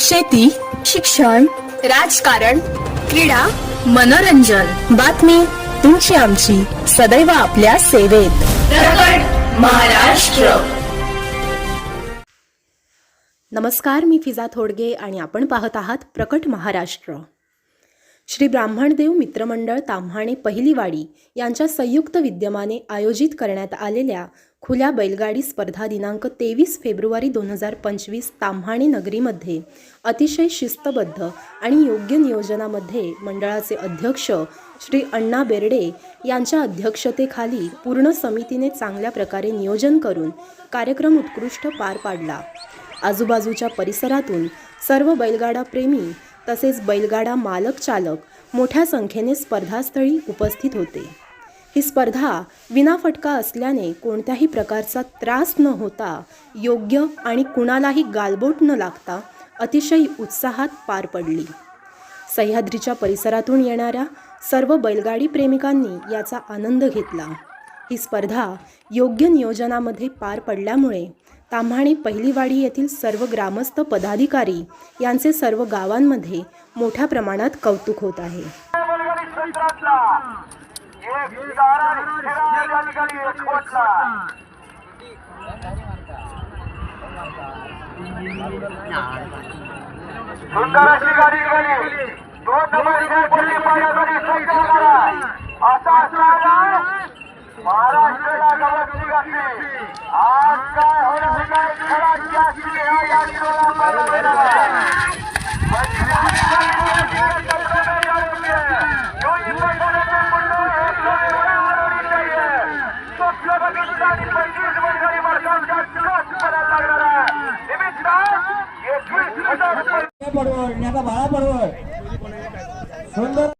शेती शिक्षण राजकारण क्रीडा मनोरंजन. बातमी तुमची आमची. सदैव आपल्या सेवेत. महाराष्ट्र. नमस्कार मी फिजा थोडगे आणि आपण पाहत आहात प्रकट महाराष्ट्र. श्री ब्राह्मणदेव मित्रमंडळ ताम्हाणे पहिलीवाडी यांच्या संयुक्त विद्यमाने आयोजित करण्यात आलेल्या खुल्या बैलगाडी स्पर्धा दिनांक तेवीस फेब्रुवारी दोन हजार पंचवीस ताम्हाणे नगरीमध्ये अतिशय शिस्तबद्ध आणि योग्य नियोजनामध्ये मंडळाचे अध्यक्ष श्री अण्णा बेर्डे यांच्या अध्यक्षतेखाली पूर्ण समितीने चांगल्या प्रकारे नियोजन करून कार्यक्रम उत्कृष्ट पार पाडला. आजूबाजूच्या परिसरातून सर्व बैलगाडा प्रेमी तसेच बैलगाडा मालक चालक मोठ्या संख्येने स्पर्धास्थळी उपस्थित होते. ही स्पर्धा विनाफटका असल्याने कोणत्याही प्रकारचा त्रास न होता योग्य आणि कुणालाही गालबोट न लागता अतिशय उत्साहात पार पडली. सह्याद्रीच्या परिसरातून येणाऱ्या सर्व बैलगाडी प्रेमिकांनी याचा आनंद घेतला. ही स्पर्धा योग्य नियोजनामध्ये पार पडल्यामुळे ताम्हाणे पहिलीवाडी येथील सर्व ग्रामस्थ पदाधिकारी यांचे सर्व गावांमध्ये मोठ्या प्रमाणात कौतुक होत आहे. बलगडी महाराष्ट्राला गवसणी घातली आज काय होणार काय खराची असली हा या दिवसाला पाहायला सुंदर